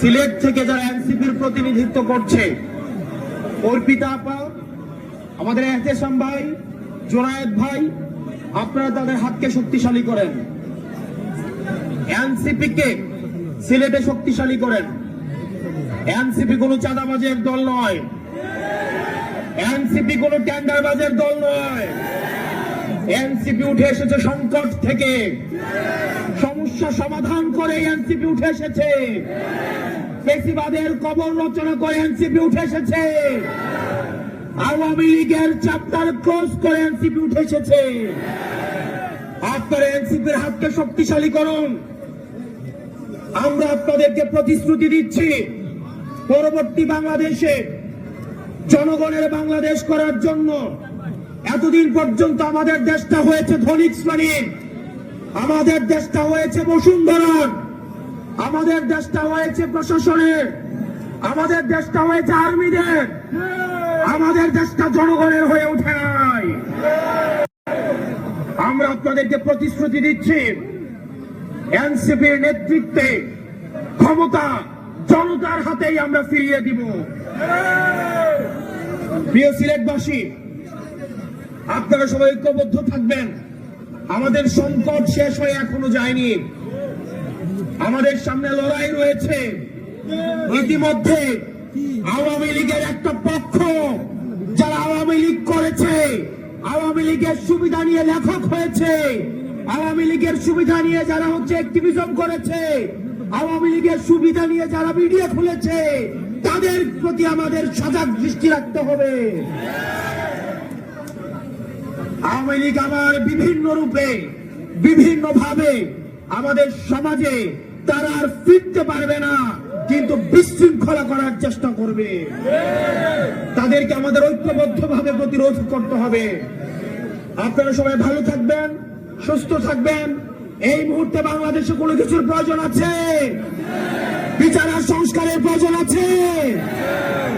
সিলেট থেকে যারা এনসিপির প্রতিনিধিত্ব করছে, অর্পিতা আপা, আমাদের এহতেশাম ভাই, জোনায়েদ ভাই, আপনারা তাদের হাতকে শক্তিশালী করেন। এনসিপি কে সিলেটে শক্তিশালী করেন। এনসিপি কোনো চাঁদাবাজের দল নয়। এনসিপি কোনো টেন্ডারবাজের দল নয়। এনসিপি উঠে এসেছে সংকট থেকে। সমস্যা সমাধান করে এনসিপি উঠে এসেছে। পেশিবাদের কবর রচনা করে এনসিপি উঠে এসেছে। আওয়ামী লীগের চ্যাপ্টার ক্লোজ করে এনসিপি উঠে এসেছে। আপনারা এনসিপির হাতকে শক্তিশালী করুন। আমরা আপনাদেরকে প্রতিশ্রুতি দিচ্ছি, পরবর্তী বাংলাদেশে, জনগণের বাংলাদেশ করার জন্য। এতদিন পর্যন্ত আমাদের দেশটা হয়েছে ধনিক শ্রেণির। আমাদের দেশটা হয়েছে বসুন্ধরার আমাদের দেশটা হয়েছে প্রশাসনের আমাদের দেশটা হয়েছে আর্মিদের। আমাদের দেশটা জনগণের হয়ে ওঠে নাই। আমরা আপনাদেরকে প্রতিশ্রুতি দিচ্ছি, এনসিপির নেতৃত্বে ক্ষমতা জনতার হাতেই আমরা ফিরিয়ে দিব। প্রিয় সিলেটবাসী, আপনারা সবাই ঐক্যবদ্ধ থাকবেন। আমাদের সংকট শেষ হয়ে এখনও যায়নি। আমাদের সামনে লড়াই রয়েছে। ইতিমধ্যে আওয়ামী লীগের একটা পক্ষ, যারা আওয়ামী লীগ করেছে, আওয়ামী লীগের সুবিধা নিয়ে লেখক হয়েছে। আওয়ামী লীগের সুবিধা নিয়ে যারা হচ্ছে অ্যাক্টিভিজম করেছে, আওয়ামী লীগের সুবিধা নিয়ে যারা মিডিয়া খুলেছে, তাদের প্রতি আমাদের সজাগ দৃষ্টি রাখতে হবে। আওয়ামী লীগ আমার বিভিন্ন রূপে, বিভিন্ন ভাবে আমাদের সমাজে তারা আর ফিরতে পারবে না, কিন্তু বিশৃঙ্খলা করার চেষ্টা করবে। তাদেরকে আমাদের ঐক্যবদ্ধ ভাবে প্রতিরোধ করতে হবে। আপনারা সবাই ভালো থাকবেন, সুস্থ থাকবেন। এই মুহূর্তে বাংলাদেশে কোনো কিছুর প্রয়োজন আছে? বিচার আর সংস্কারের প্রয়োজন আছে?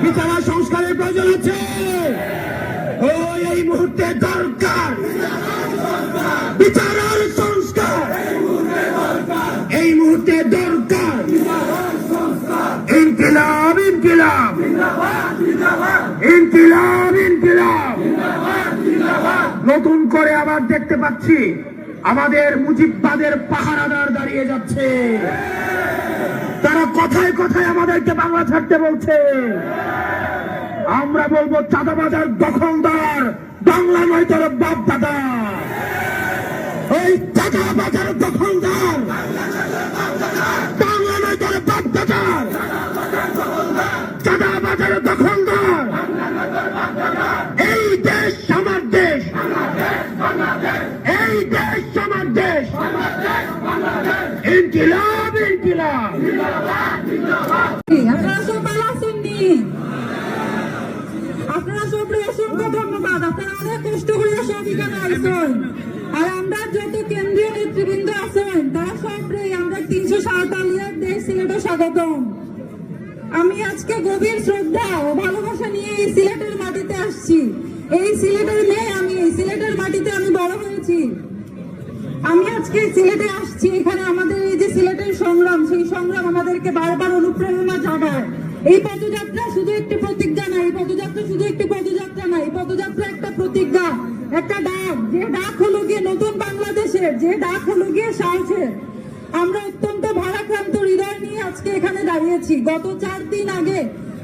বিচার আর সংস্কারের প্রয়োজন আছে? এই মুহূর্তে দরকার। বিচার আর সংস্কার। এই মুহূর্তে দরকার। ইনকিলাব ইনকিলাব। ইনকিলাব ইনকিলাব। নতুন করে আবার দেখতে পাচ্ছি, আমাদের মুজিববাদের পাহারাদার দাঁড়িয়ে যাচ্ছে। তারা কথায় কথায় আমাদেরকে বাংলা ছাড়তে বলছে। আমরা বলব চাঁদাবাজার দখলদার, বাংলা নয় তোর বাপ দাদা। এই চাঁদাবাজার দখলদার, বাংলা নয় তোর বাপ দাদার চাঁদাবাজার দখলদার, এই দেশ আমার দেশ। এই দেশ আমার দেশ। ইনকিলাব ইনকিলাব। আপনারা সবরে অসংখ্য ধন্যবাদ আপনারা অনেক কষ্ট করে সব এখানে আর আমরা যত কেন্দ্রীয় নেতৃবৃন্দ আছেন তারা সবরে আমরা তিনশো সাঁওতালিয়ার দেশ সিলেটে স্বাগতম আমি আজকে গভীর শ্রদ্ধা ও ভালোবাসা নিয়ে এই সিলেটের মাটিতে আসছি। এই সিলেটের মেয়ে আমি, এই সিলেটের মাটিতে আমি বড় হয়েছি। আমি আজকে সিলেটে আসছি। এখানে আমাদের এই যে সিলেটের সংগ্রাম, সেই সংগ্রাম আমাদেরকে বারবার অনুপ্রেরণা জাগায়। এই পদযাত্রা শুধু একটি প্রতিজ্ঞা না, এই পদযাত্রা শুধু একটি পদযাত্রা না, এই পদযাত্রা একটা প্রতিজ্ঞা, একটা ডাক। যে ডাক হলো গিয়ে নতুন বাংলাদেশের, যে ডাক হলো গিয়ে সাহসের। আমরা অত্যন্ত ভারাক্রান্ত হৃদয় নিয়ে আজকে এখানে দাঁড়িয়েছি। গত চার দিন আগে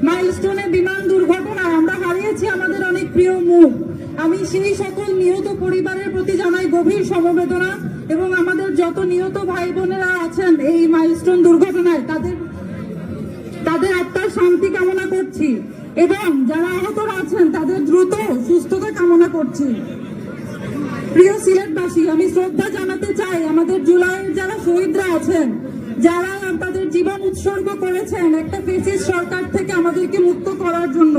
মাইলস্টোনে বিমান দুর্ঘটনায় আমরা হারিয়েছি আমাদের অনেক প্রিয় মুখ। আমি সেই সকল নিহত পরিবারের প্রতি জানাই গভীর সমবেদনা এবং আমাদের যত নিহত ভাই বোনেরা আছেন এই মাইলস্টোন দুর্ঘটনায়, তাদের শান্তি কামনা করছি। এবং যারা আহতরা আছেন, তাদের দ্রুত সুস্থতা কামনা করছি। প্রিয় সিলেটবাসী, আমি শ্রদ্ধা জানাতে চাই আমাদের জুলাইয়ের যারা শহীদরা আছেন, যারা তাদের জীবন উৎসর্গ করেছেন, একটা ফেসিস সরকার থেকে আমাদেরকে মুক্ত করার জন্য।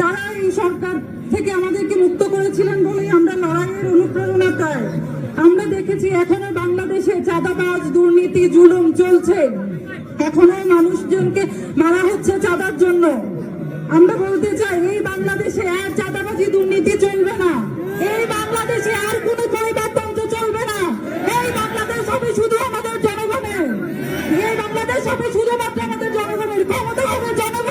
তারা এই সরকার থেকে আমাদেরকে মুক্ত করেছিলেন বলেই আমরা লড়াইয়ের অনুপ্রেরণা পাই। আমরা দেখেছি, এখনও বাংলাদেশে চাঁদাবাজ দুর্নীতি, জুলুম চলছে। এখনও মানুষজনকে মারা হচ্ছে চাঁদার জন্য। আমরা বলতে চাই, এই বাংলাদেশে আর চাঁদাবাজি দুর্নীতি চলবে না। এই বাংলাদেশে আর কোনো পরিবারতন্ত্র চলবে না। এই বাংলাদেশ হবে শুধু আমাদের জনগণের। এই বাংলাদেশ হবে শুধুমাত্র আমাদের জনগণের। ক্ষমতা হবে জনগণের।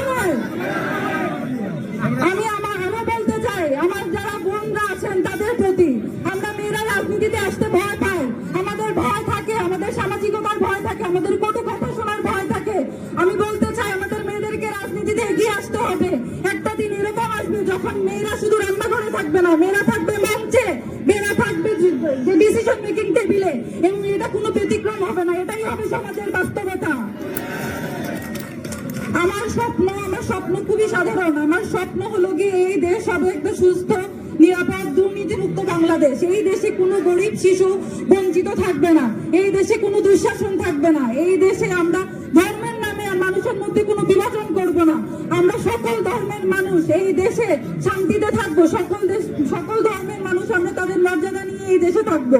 থাকবে না, মেয়েরা থাকবে মঞ্চে মেয়েরা থাকবে যে ডিসিশন মেকিং টেবিলে এবং এটা কোনো ব্যতিক্রম হবে না, এটাই হবে সমাজের বাস্তবতা। আমার স্বপ্ন আমার স্বপ্ন খুবই সাধারণ। আমার স্বপ্ন হলো গিয়ে এই দেশ হবে একটা সুস্থ, নিরাপদ, দুর্নীতিমুক্ত বাংলাদেশ। এই দেশে কোনো গরিব শিশু বঞ্চিত থাকবে না। এই দেশে কোনো দুঃশাসন থাকবে না। এই দেশে আমরা ধর্মের নামে মানুষের মধ্যে কোনো করব না। আমরা সকল ধর্মের মানুষ, এই দেশে শান্তিতে থাকব। সকল দেশ সকল ধর্মের মানুষ, আমরা তাদের মর্যাদা নিয়ে এই দেশে থাকব।